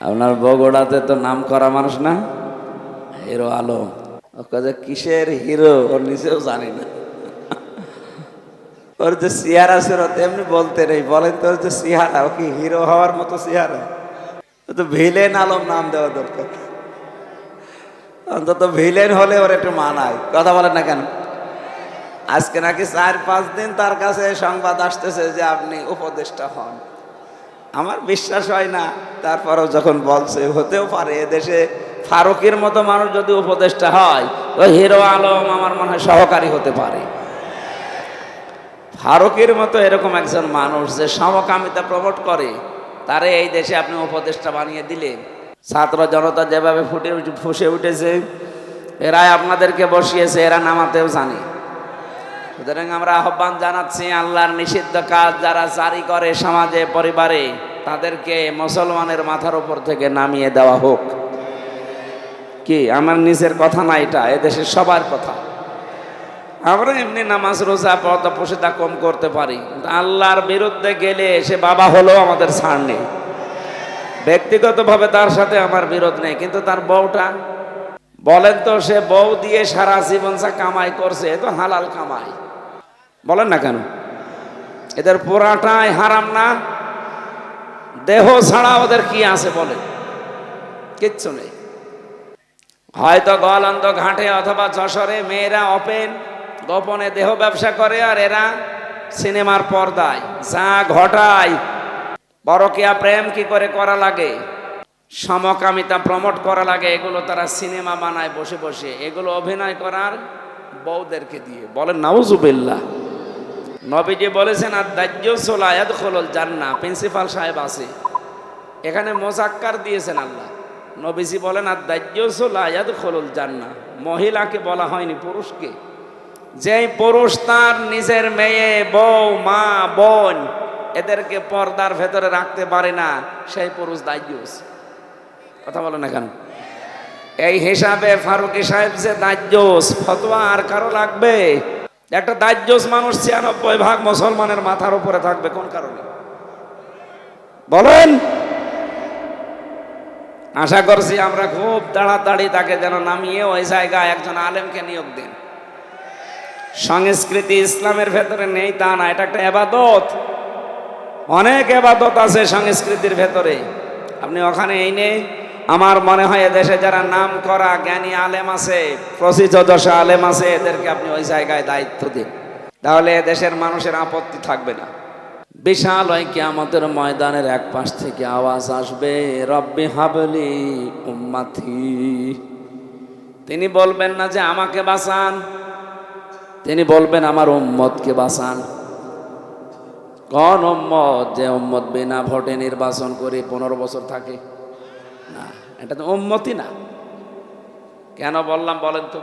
আপনার বগুড়াতে তো নাম করা মানুষ না? হিরো আলম। কাজে কিসের হিরো? ওর নিজেও জানি না। ওর যে চেহারা ছিল তেমনি বলতে নেই। বলেন তোর যে চেহারা, ও কি হিরো হওয়ার মতো চেহারা? তো ভিলেন আলম নাম দেওয়া দরকার। অন্তত ভিলেন হলে ওর একটু মানায়। কথা বলেন না কেন? আজকে নাকি চার পাঁচ দিন তার কাছে সংবাদ আসতেছে যে আপনি উপদেষ্টা হন। আমার বিশ্বাস হয় না। তারপরেও যখন বলছে, হতেও পারে এদেশে ফারুকের মতো মানুষ যদি উপদেষ্টা হয়, তো হিরো আলম আমার মনে হয় সহকারী হতে পারে। ফারুকের মতো এরকম একজন মানুষ যে সমকামিতা প্রমোট করে, তারে এই দেশে আপনি উপদেষ্টা বানিয়ে দিলেন। ছাত্র জনতা যেভাবে ফুটে ফুসে উঠেছে, এরাই আপনাদেরকে বসিয়েছে, এরা নামাতেও জানে। সুতরাং আমরা আহ্বান জানাচ্ছি, আল্লাহর নিষিদ্ধ কাজ যারা জারি করে সমাজে, পরিবারে, তাদেরকে মুসলমানের মাথার উপর থেকে নামিয়ে দেওয়া হোক। কি, আমার নিজের কথা না এটা? এদেশের সবার কথা। আমরা এমনি নামাজ, রোজা পর্দা পোষেদা কম করতে পারি। আল্লাহর বিরুদ্ধে গেলে সে বাবা হলেও আমাদের ছাড় নেই। ব্যক্তিগতভাবে তার সাথে আমার বিরোধ নেই, কিন্তু তার বউটা, বলেন তো সে বউ দিয়ে সারা জীবন যা কামাই করছে তো হালাল কামাই। বলেন না কেন? এদের পোড়াটাই হারাম না। দেহ ছাড়া ওদের কি আছে বলে কিচ্ছু নেই। হয়তো গলন্দ ঘাটে অথবা যশোরে মেয়েরা অপেন, গোপনে দেহ ব্যবসা করে আর এরা সিনেমার পর্দায়। যা ঘটায়, পরকিয়া প্রেম কি করে করা লাগে? সমকামিতা প্রমোট করা লাগে, এগুলো তারা সিনেমা বানায় বসে বসে। এগুলো অভিনয় করার বউদেরকে দিয়ে। বলেন, নাউজুবিল্লাহ। নবীজি বলেছেন, আর দাহ্য সোলায়াত খোলল জান্না প্রিন্সিপাল সাহেব আছে। এখানে মোজাক্কার দিয়েছেন আল্লাহ। নবীজি বলেন, আর দাহ্য সোলায়াত খোলল জান্না মহিলাকে বলা হয়নি, পুরুষকে। যেই পুরুষ তার নিজের মেয়ে, বউ, মা, বোন, এদেরকে পর্দার ভেতরে রাখতে পারে না, সেই পুরুষ দাহ্যস কথা বলে না কেন? এই হিসাবে ফারুকি সাহেব যে দাহ্যস ফতোয়া আর কারও লাগবে? একটা দাহ্যস মানুষ ছিয়ানব্বই ভাগ মুসলমানের মাথার উপরে থাকবে, কোন কারণে? বলেন। আশা করছি আমরা খুব তাড়াতাড়ি তাকে যেন নামিয়ে ওই জায়গায় একজন আলেমকে নিয়োগ দিন। সংস্কৃতি ইসলামের ভেতরে নেই তা না, এটা একটা এবাদত। অনেক এবাদত আছে সংস্কৃতির ভেতরে। আপনি ওখানে এই নেই আমার মনে হয় এদেশে যারা নাম করা জ্ঞানী আলেম আছে, প্রসিদ্ধ দশা আলেম আছে, এদেরকে আপনি ওই জায়গায় দায়িত্ব দিন। তাহলে দেশের মানুষের আপত্তি থাকবে না। বিশাল ওই কিয়ামতের ময়দানের এক পাশ থেকে আওয়াজ আসবে, রব্বি হাবলি উম্মাথি তিনি বলবেন না যে আমাকে বাঁচান। তিনি বলবেন, আমার উম্মতকে বাঁচান। কোন উম্মত যে উম্মত বিনা ভোটে নির্বাচন করে পনেরো বছর থাকে? না এটা তো উন্মতি না। কেন বললাম বলেন তো?